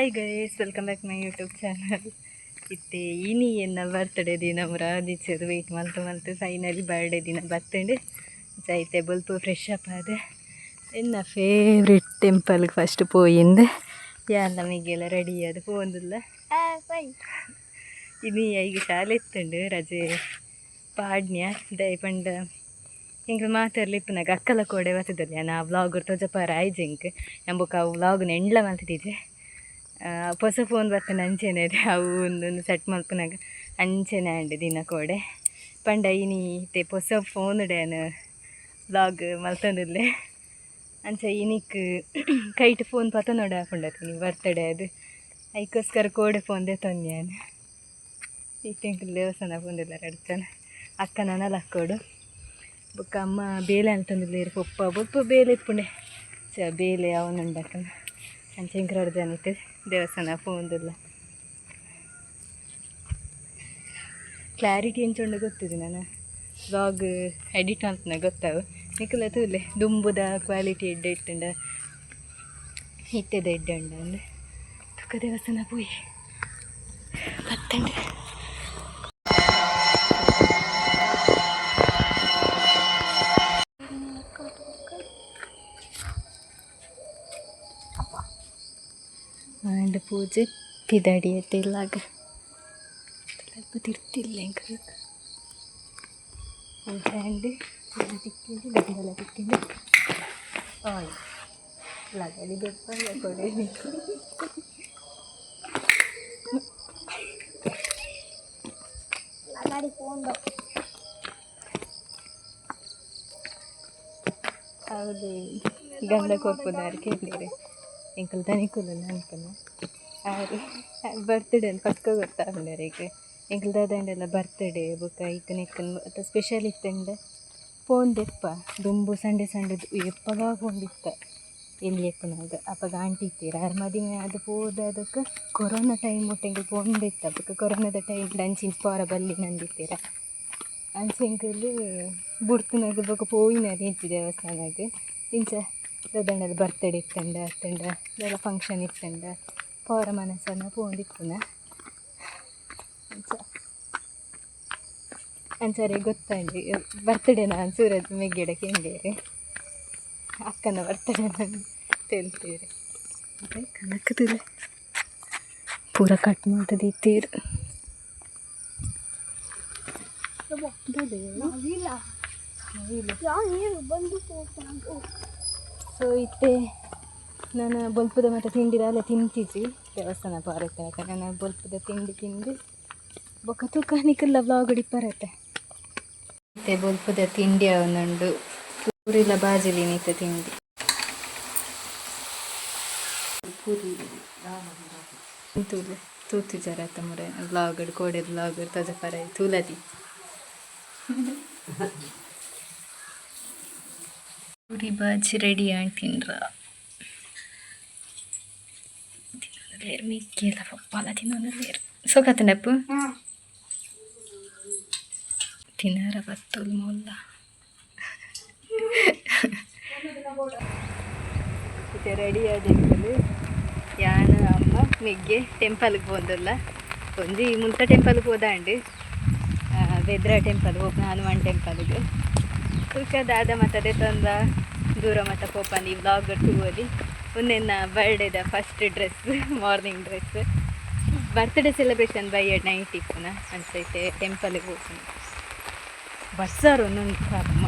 Hi guys welcome back my YouTube channel ಇತ್ತೆ ಇನಿ ಎನ್ನ ಬರ್ತ್ಡೇ ದಿನ ಮುರಾದಿಚ್ಚದು ವೆಯ್ಟ್ ಮಲ್ತು ಮಲ್ತು ಫೈನಲಿ ಬರ್ಡೇ ದಿನ ಬರ್ತಂಡು ಜೈತೆ ಬಲ್ಪು ಫ್ರೆಶ್ ಅಪ್ ಆದೆ. ಎನ್ನ ಫೇವ್ರೆಟ್ ಟೆಂಪಲ್ಗೆ ಫಸ್ಟ್ ಪೋಯಿಂದ. ಯಾರು ನಮಗೆಲ್ಲ ರೆಡಿ ಅದು ಪೋಂದಿಲ್ಲ. ಇನಿ ಈಗ ಶಾಲೆ ಇತ್ತುಂಡು ರಜೆ ಪಾಡ್ನ್ಯ ದಯಪಂಡ ಪಂಡ ಹಿಂಗೆ ಮಾತಾಡ್ಲಿಪ್ಪನಾಗ ಅಕ್ಕಲ ಕೋಡೆ ಬರ್ತದಲ್ಲ ನಾ ವ್ಲಾಗ್ ತೋಜಪ್ಪ ರಾಯ್ ಎಂಬುಕ ವ್ಲಾಗ್ನ ಎಂಡ್ಲ ಮಲ್ತಿದ್ದೆ ಹೊಸ ಫೋನ್ ಬರ್ತೇನೆ ಅಂಚೆನೆ ಅವು ಒಂದೊಂದು ಸೆಟ್ ಮಲ್ಪನಾಗ ಅಂಚೆನೆ ಅಂಡೆ ದಿನ ಕೋಡೆ ಪಂಡ ಇನಿ ಇತ್ತೆ ಹೊಸ ಫೋನ್ ಡೇನು ಬ್ಲಾಗ್ ಮಲ್ತಂದಿಲ್ಲೆ ಅಂಚ ಇನಿಕ್ ಕೈಟ್ ಫೋನ್ ಪತ ನೋಡ ಹಾಕೊಂಡತ್ತೀನಿ ಬರ್ತಡೇ ಅದು. ಐಕೋಸ್ಕರ ಕೋಡೆ ಫೋನ್ ದೇ ತಂದ್ಯಾನು ಇತ್ತಿಂಕ್ ದೇವಸ್ಥಾನ ಬಂದಿಲ್ಲ ರಡ್ತಾನೆ ಅಕ್ಕ ನನಲ್ಲ ಅಕ್ಕೋಡು ಬೊಕ್ಕ ಅಮ್ಮ ಬೇಲೆ ಅಂತಂದಿಲ್ಲ ಪಪ್ಪ ಬೊಪ್ಪ ಬೇಲೆ ಇಪ್ಪುಂಡೆ ಚ ಬೇಲೆ ಅವನುಂಡಕ್ಕನ ಜನ ಜನಿತ್ತು ದೇವಸ್ಥಾನ ಫೋನ್ದಿಲ್ಲ ಕ್ಲಾರಿಟಿ ಎಂಚುಂಡು ಗೊತ್ತಿದೆ ನಾನು? ವ್ಲಾಗ್ ಎಡಿಟ್ ಅಂತ ಗೊತ್ತಾವು. ನಿಖಲ ತೂಲೆ ದುಂಬುದ ಕ್ವಾಲಿಟಿ ಎಡ್ಡೆ ಇಟ್ಟುಂಡ. ಇತ್ತೆದ ಎಡ್ಡೆ ಉಂಡ ಅಂದ್ರೆ ತುಕ್ಕ ದೇವಸ್ಥಾನ ಪೋಯಿ ಬತ್ತಂಡೆ. ಪೂಜೆ ಪಿದಡಿಯತ್ತಿಲ್ಲಾಗ ಸ್ವಲ್ಪ ತಿರ್ತಿಲ್ಲ ಹೆಂಗೆ ಆ್ಯಂಡ್ ಎಲ್ಲ ತಿಕ್ಕಿಂದು ಗಡ್ಡೆಲ್ಲ ತಿಕ್ಕಿಂದು ಆಯ್ ಲಗಡಿ ಬೆಪ್ಪಲ್ಲ ಕೊಡೆ ಹೌದು ಗಂಧ ಕೊಪ್ಪುದಾರು ಕೇಳಿರಿ ಎಂಕಲ್ ತನಿಕುಲ್ಲ ಅನ್ಕನ ಆರಿ ಬರ್ತ್ಡೇ ಅಂತ ಪಕ್ಕ ಗೊತ್ತಾಗ್ಲಾರ ಈಗ ಎಂಕಲ್ ದಾದಂಡೆಲ್ಲ ಬರ್ತ್ಡೇ ಬೊಕ ಈಕನ ಇಕ್ಕನ್ ಅತ್ತ ಸ್ಪೆಷಲ್ ಇತ್ತೆಂಡ ಫೋನ್ ದೆಪ್ಪ. ದುಂಬು ಸಂಡೆ ಸಂಡೆ ಎಪ್ಪಗ ಫೋನ್ ಎಲ್ಲಿ ಎಪ್ಪನಾಗ? ಅಪ್ಪಗ ಆಂಟಿ ಇತ್ತೀರ ಯಾರು ಮದುವೆ ಅದು ಹೋದ ಅದಕ್ಕೆ ಕೊರೋನಾ ಟೈಮ್ ಒಟ್ಟೆಂಗೆ ಫೋನ್ ಇತ್ತ. ಅದಕ್ಕೆ ಕೊರೋನಾದ ಟೈಮ್ ಅಂಚಿನ ಪಾರ ಬಲ್ಲಿ ನಂದಿತ್ತೀರ ಅಂಚೆಂಕಲ್ ಬುಡ್ತನಾಗ ಬಗ್ಗೆ ಪೋಯಿನದು ಇಂಚು ದೇವಸ್ಥಾನಾಗ ಇಂಚ ದೊಡ್ಡಣ್ಣದ ಬರ್ತಡೇ ಇತ್ತಂಡ ಅತ್ತಂಡ ಎಲ್ಲ ಫಂಕ್ಷನ್ ಇತ್ತಂಡ ಮನಸ್ಸನ್ನ ಪೋಂದಿತ್ತನ ಅಂಚ ಅಂಚಾರೆ ಗೊತ್ತಂಡಿ ಬರ್ತಡೇ ನಾನು ಸೂರಜ್ ಮೆಗ್ಗೆಡ ಕೆಂಡೇರಿ ಅಕ್ಕನ ಬರ್ತಡೇ ನಾನು ತಿಳ್ತೀರಿ ಅದೇ ಕನಕದಿಲ್ಲ ಪೂರ ಕಟ್ ಮಾಡ್ತದೆ ಇತ್ತೀರು ಸೊ ಇತ್ತೆ ನಾನು ಬೊಲ್ಪದ ಮತ್ತೆ ತಿಂಡಿರ ಅಲ್ಲ ತಿಂತಿದ್ವಿ ದೇವಸ್ಥಾನ ಬರುತ್ತೆ ಯಾಕಂದರೆ ನಾನು ಬೊಲ್ಪದ ತಿಂಡಿ ತಿಂದು ಬೊಕ್ಕ ತೂಕ ಬ್ಲಾಗಡಿ ಬ್ಲಾಗ್ ಹಿಡಿಪರತ್ತೆ ಮತ್ತೆ ಬೊಲ್ಪದ ತಿಂಡಿ ಅವನುಂಡು ಪೂರಿಲ ಬಾಜಿಲಿ ನಿಂತ ತಿಂಡಿ. ಪೂರಿ ತೂತು ಜರ ಮುರೆ ಬ್ಲಾಗಡ್ ಕೋಡೆ ಬ್ಲಾಗ್ ತಜ ಪರ ತೂಲದಿ ಪೂರಿ ಬಾಜಿ ರೆಡಿ ಆಗಿ ತಿನ್ರ. ತಿನ್ನೋದಿಲ್ಲ ಮಿಕ್ಕಿಲ್ಲ ಪಪ್ಪಾಲ ತಿನ್ನೋದಿಲ್ಲ ಸೊಕತ್ತನಪ್ಪು ತಿನ್ನಾರ ಬತ್ತಲ್ ಮೊಲ್ಲ ಇದು ರೆಡಿ ಆದಿಕ್ಕಲು ಯಾನ ಅಮ್ಮ ಮಿಗ್ಗೆ ಟೆಂಪಲ್ಗೆ ಬಂದಲ್ಲ ಒಂಜಿ ಮುಂತ ಟೆಂಪಲ್ಗೆ ಹೋದಾಂಡು ಬೆದ್ರ ಟೆಂಪಲ್ ಹೋಗಿ ಹನುಮಾನ್ ಟೆಂಪಲ್ಗೆ ಕುಲ್ಕ ದಾದ ಮತ್ತದೇ ತಂದ ದೂರ ಮತ್ತ ಪೋಪಂದು ಈ ವ್ಲಾಗ್ ಟೂ ಅಲ್ಲಿ ಒಂದೆನ್ನ ಬರ್ಡೇದ first dress morning dress birthday celebration by ಎಡ್ ನೈಟ್ ಇಪ್ಪುನ ಅನ್ಸೈತೆ ಟೆಂಪಲ್ಗೆ ಹೋಗ್ತೀನಿ. ಬಸ್ಸಾರು ಒಂದೊಂದು ಅಮ್ಮ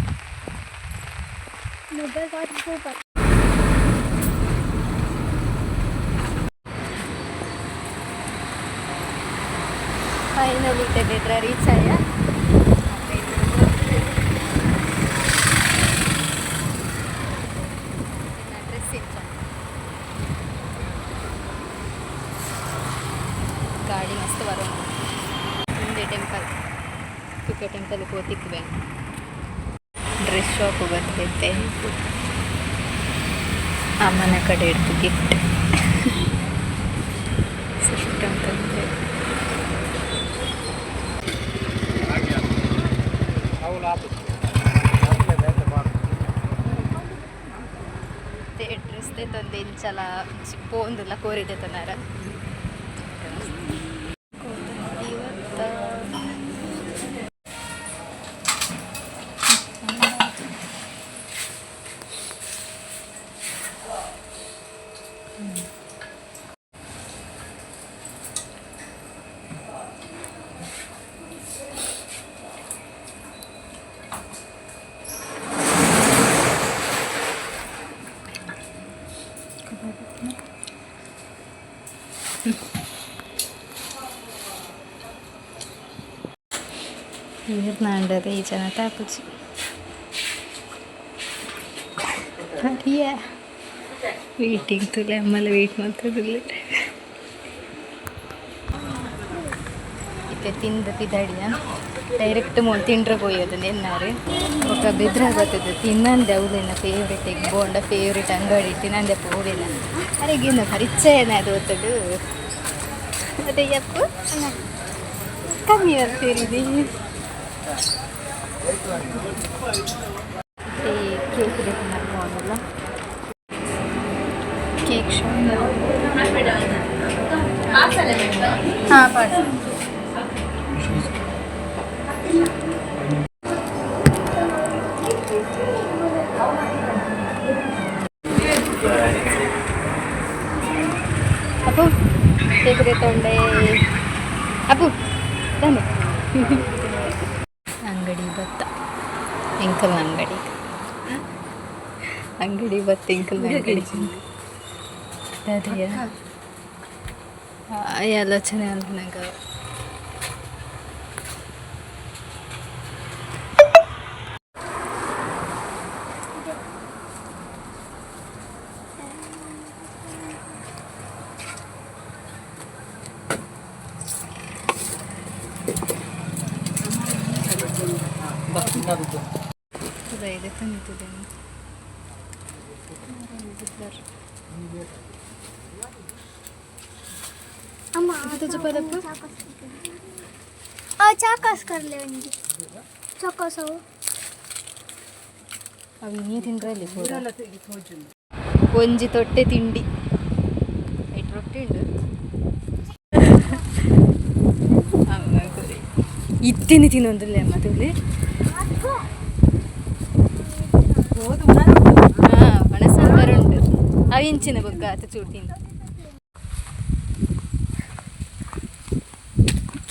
ಫೈನಲಿ ತೆಗೆದ್ರ ರೀಚ್ ಆಯ? ಟೆಂಪಲ್ ಹೋತಿಕ್ವೆ ಡ್ರೆಸ್ ಶಾಪ್ ಬರ್ತೈತೆ ಅಮ್ಮನ ಕಡೆ ಇಡ್ತು ಗಿಫ್ಟ್ ಸಿಸ್ಟ್ ಅಂತಂದ್ರೆ ಡ್ರೆಸ್ ತಂದೆ ಇಂಚಲ ಪೋಂದಿಲ್ಲ ಕೋರಿದೆ ತನಾರ ഇരുന്നാണ്ട് തേച്ചാണ് താപ്പച്ചി അറിയാ ವೆಯ್ಟಿಂಗ್ ತುಲೆ ಆಮೇಲೆ ವೆಯ್ಟ್ ಮಾಡ್ತಿರಲಿ ಇತ್ತೆ ತಿಂದು ತಿದ್ದಾಡಿಯ ಡೈರೆಕ್ಟ್ ಮೂರು ತಿಂಡ್ರೆ ಕೊಯ್ಯೋದು ನೆನ್ನಾರು ಒಬ್ಬ ಬೆದ್ರ ಬರ್ತದೆ ತಿನ್ನಂದೆ ಅವಳು ನನ್ನ ಫೇವ್ರೇಟ್ ಈಗ ಬೋಂಡ ಫೇವ್ರೇಟ್ ಅಂಗಡಿ ತಿನ್ನಂದೆ ಹೋಗಿಲ್ಲ ಅರೆಗೆ ಪರಿಚಯ ಅದು ಓದೋದು ಅದೇ ಯಪ್ಪು ಕಮ್ಮಿ ಅಂತೀರಿ ಹಾಂ ಪಾಡು ಅಪ್ಪು ಕೇಕ್ ತೊಂಡೆ ಅಪ್ಪು ಬನ್ನಿ ಅಂಗಡಿ ಭತ್ತ ಎಂಕಲ್ ಅಂಗಡಿ ಅಂಗಡಿ ಭತ್ತ ಎಂಕಲ್ ಅಂಗಡಿ ಅದೇ ఎలా వచ్చినాయి అనుకున్నాక Bak, bunlar ಬರಬೇಕು? చాకాస్కర్లే అండి చాకాసావు ಅವು ನೀ ತಿಂದ್ರಲ್ಲಿ ಒಂಜಿ ತೊಟ್ಟೆ ತಿಂಡಿ. ಐಟ್ ರೊಟ್ಟಿ ಉಂಡು ಇತ್ತೇನೆ ತಿನ್ನೊಂದಿಲ್ಲ ಮದುವೆ ಹಾಂ ಒಣ ಸಾಂಬಾರು ಉಂಟು. ಅವು ಇಂಚಿನ ಬೊಗ್ಗ ಆತ ಚೂರು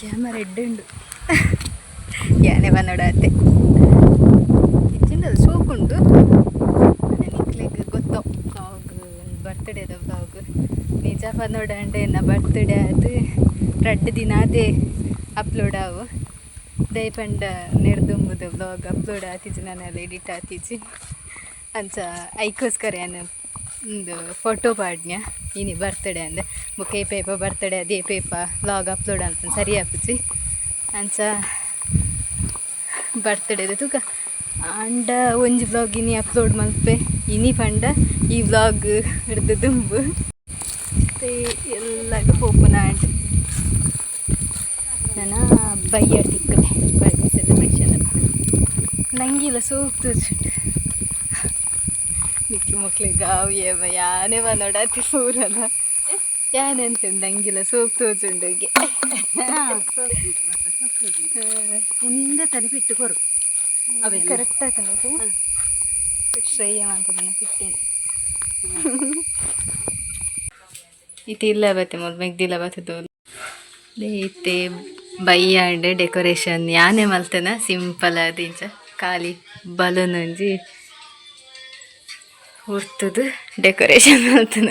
ಕ್ಯಾಮರಾ ಎಡ್ಡೆ ಉಂಡು ಯಾನೆ ಬನ್ನೋಡಾತೆ ಹೆಚ್ಚಿಂದ ಸೋಕುಂಡು ನಿಕ್ಲಿಗೆ ಗೊತ್ತು ಬರ್ತಡೇ ಬರ್ತ್ಡೇದ ಬ್ಲಾಗ್ ನಿಜ ಬಂದೋಡ ಅಂಡೆ ಬರ್ತಡೇ ಬರ್ತ್ಡೇ ಅದು ರಡ್ಡ್ ದಿನ ಅದೇ ಅಪ್ಲೋಡ್ ಆವು ದಯಪಂಡ ನೆಡ್ದುಂಬುದು ಬ್ಲಾಗ್ ಅಪ್ಲೋಡ್ ಆತಿಜಿ ನಾನೆಲ್ಲ ಎಡಿಟ್ ಆತಿಜಿ ಅಂಚ ಐಕೋಸ್ಕರ ಏನು ಒಂದು ಫೋಟೋ ಪಾಡ್ನ್ಯ ಇನಿ ಬರ್ತ್ಡೇ ಅಂದೆ. ಬುಕ್ ಏ ಪೇಪ ಬರ್ತಡೇ ಅದೇ ಪೇಪ ವ್ಲಾಗ್ ಅಪ್ಲೋಡ್ ಅಂತ ಸರಿ ಆಪುಜಿ ಅಂಚ ಬರ್ತಡೇದು ತೂಕ. ಅಂಡ ಒಂಜಿ ವ್ಲಾಗ್ ಇನಿ ಅಪ್ಲೋಡ್ ಮಲ್ಪೆ. ಇನಿ ಪಂಡ ಈ ವ್ಲಾಗ್ ಹಿಡ್ದು ದುಂಬು. ಮತ್ತೆ ಎಲ್ಲಗ ಪೋಪುನ ಆಂಡ್ ನನ್ನ ಬಯ್ಯ ತಿಕ್ಕಲೆ ಬರ್ಡೇ ಸೆಲೆಬ್ರೇಷನ್ ನಂಗಿಲ್ಲ ಸೂಕ್ತು ನಿಕ್ಲು ಮಕ್ಳಿಗೆ ಅವು ಏವ ಯಾನೆ ನೋಡತ್ತಿ ಪೂರಲ್ಲ ಯಾನೆ ತಿಂದಂಗಿಲ್ಲ ನಂಗಿಲ್ಲ ಸೋಪ್ ತೋಚುಂಡಿಗೆ ಮುಂದೆ ತನಿಪಿಟ್ಟು ಕೊರು ಅವೆ ಕರೆಕ್ಟ್ ಆಯ್ತು ಶ್ರೇಯ ಅಂತ ಫಿಫ್ಟೀನ್ ಇತ್ತು ಇಲ್ಲ ಬತ್ತೆ ಮೊದಲು ಮೆಗ್ದಿಲ್ಲ ಬತ್ತದು ಬೈ ಬೈಯಾಂಡ್ ಡೆಕೋರೇಷನ್ ಯಾನೇ ಮಲ್ತನ? ಸಿಂಪಲ್ ಅದಿಂಚ ಖಾಲಿ ಬಲೂನ್ ಒಂಜಿ ಹುರ್ತದು ಡೆಕೋರೇಷನ್ ಮಲ್ತನ